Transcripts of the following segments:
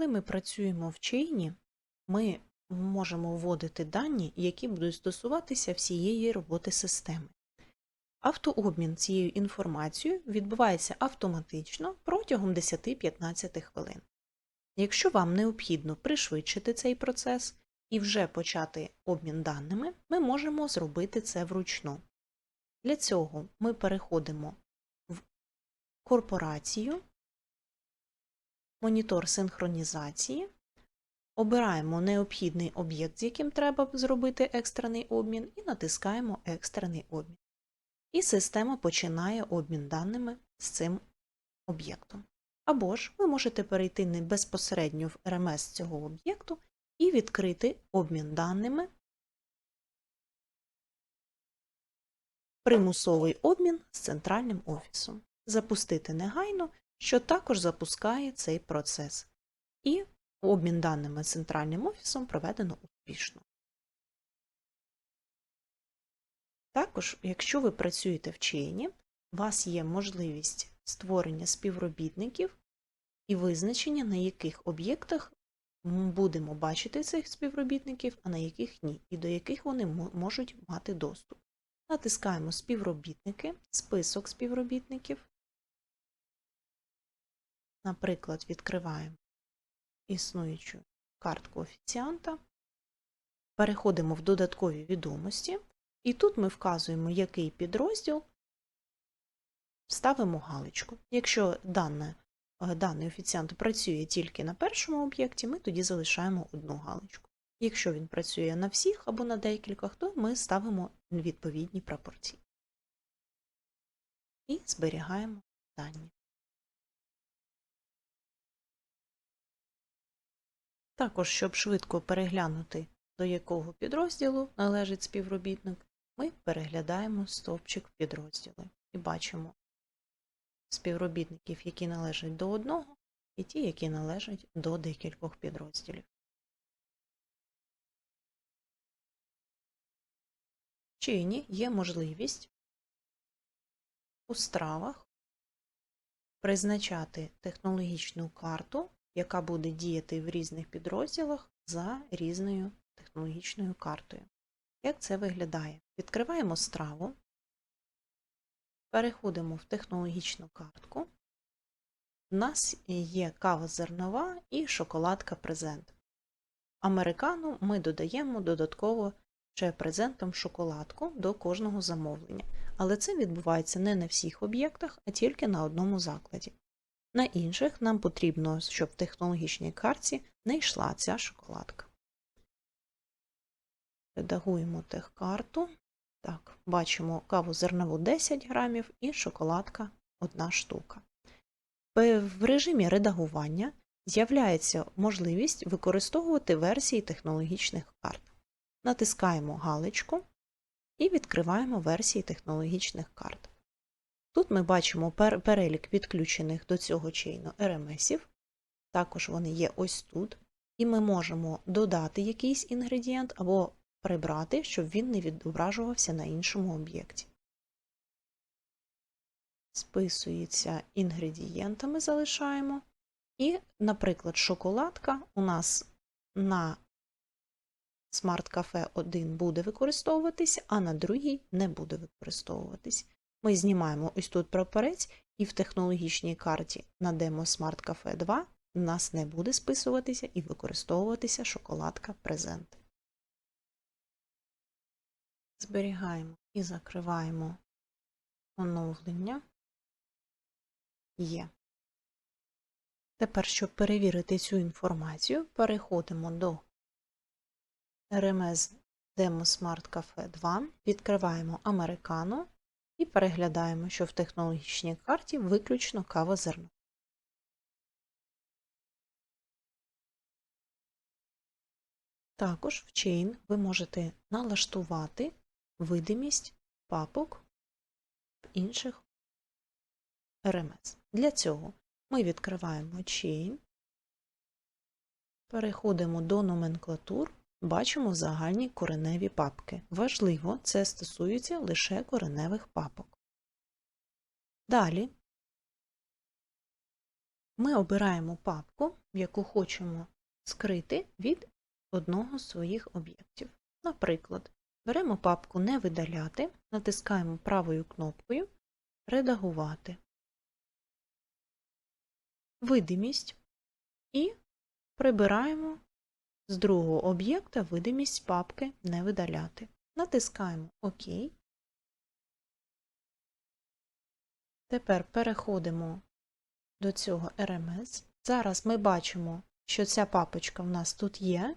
Коли ми працюємо в чейні, ми можемо вводити дані, які будуть стосуватися всієї роботи системи. Автообмін цією інформацією відбувається автоматично протягом 10-15 хвилин. Якщо вам необхідно пришвидшити цей процес і вже почати обмін даними, ми можемо зробити це вручну. Для цього ми переходимо в корпорацію, монітор синхронізації, обираємо необхідний об'єкт, з яким треба зробити екстрений обмін, і натискаємо Екстрений обмін. І система починає обмін даними з цим об'єктом. Або ж ви можете перейти не безпосередньо в РМС цього об'єкту і відкрити обмін даними, примусовий обмін з центральним офісом. Запустити негайно, що також запускає цей процес. І обмін даними центральним офісом проведено успішно. Також, якщо ви працюєте в чейні, у вас є можливість створення співробітників і визначення, на яких об'єктах будемо бачити цих співробітників, а на яких ні, і до яких вони можуть мати доступ. Натискаємо співробітники, список співробітників. Наприклад, відкриваємо існуючу картку офіціанта, переходимо в додаткові відомості, і тут ми вказуємо, який підрозділ, ставимо галочку. Якщо дане, е, даний офіціант працює тільки на першому об'єкті, ми тоді залишаємо одну галочку. Якщо він працює на всіх або на декількох, то ми ставимо відповідні прапорці. І зберігаємо дані. Також, щоб швидко переглянути, до якого підрозділу належить співробітник, ми переглядаємо стовпчик підрозділи і бачимо співробітників, які належать до одного, і ті, які належать до декількох підрозділів. Чині є можливість у стравах призначати технологічну карту, яка буде діяти в різних підрозділах за різною технологічною картою. Як це виглядає? Відкриваємо страву, переходимо в технологічну картку. У нас є кава зернова і шоколадка презент. Американу ми додаємо додатково ще презентом шоколадку до кожного замовлення. Але це відбувається не на всіх об'єктах, а тільки на одному закладі. На інших нам потрібно, щоб в технологічній картці не йшла ця шоколадка. Редагуємо техкарту. Так, бачимо каву зернову 10 грамів і шоколадка 1 штука. В режимі редагування з'являється можливість використовувати версії технологічних карт. Натискаємо галочку і відкриваємо версії технологічних карт. Тут ми бачимо перелік підключених до цього чейну RMS-ів, також вони є ось тут, і ми можемо додати якийсь інгредієнт або прибрати, щоб він не відображувався на іншому об'єкті. Списується інгредієнтами, залишаємо. І, наприклад, шоколадка у нас на Cafe 1 буде використовуватись, а на другій не буде використовуватись. Ми знімаємо ось тут прапорець, і в технологічній карті на демо Smart Cafe 2 у нас не буде списуватися і використовуватися шоколадка презент. Зберігаємо і закриваємо оновлення. Є. Тепер, щоб перевірити цю інформацію, переходимо до RMS Demo Smart Cafe 2, відкриваємо Американо і переглядаємо, що в технологічній карті виключно кава зерно. Також в Chain ви можете налаштувати видимість папок інших RMS. Для цього ми відкриваємо Chain, переходимо до номенклатур, бачимо загальні кореневі папки. Важливо, це стосується лише кореневих папок. Далі ми обираємо папку, яку хочемо скрити від одного з своїх об'єктів. Наприклад, беремо папку Не видаляти, натискаємо правою кнопкою Редагувати, видимість і прибираємо з другого об'єкта видимість папки Не видаляти. Натискаємо ОК. Тепер переходимо до цього RMS. Зараз ми бачимо, що ця папочка в нас тут є.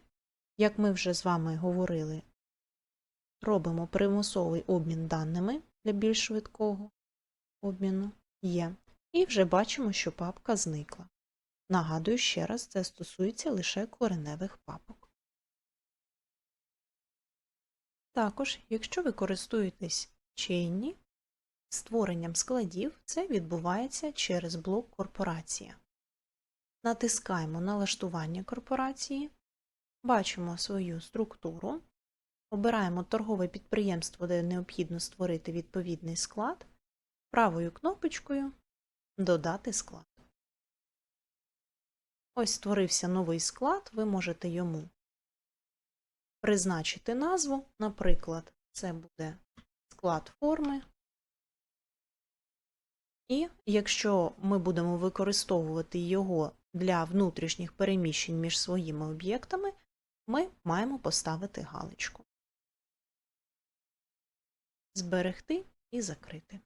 Як ми вже з вами говорили, робимо примусовий обмін даними для більш швидкого обміну є. І вже бачимо, що папка зникла. Нагадую ще раз, це стосується лише кореневих папок. Також, якщо ви користуєтесь Chainly, створенням складів це відбувається через блок корпорація. Натискаємо Налаштування корпорації, бачимо свою структуру, обираємо торгове підприємство, де необхідно створити відповідний склад, правою кнопочкою Додати склад. Ось створився новий склад, ви можете йому призначити назву, наприклад, це буде склад форми. І якщо ми будемо використовувати його для внутрішніх переміщень між своїми об'єктами, ми маємо поставити галочку. Зберегти і закрити.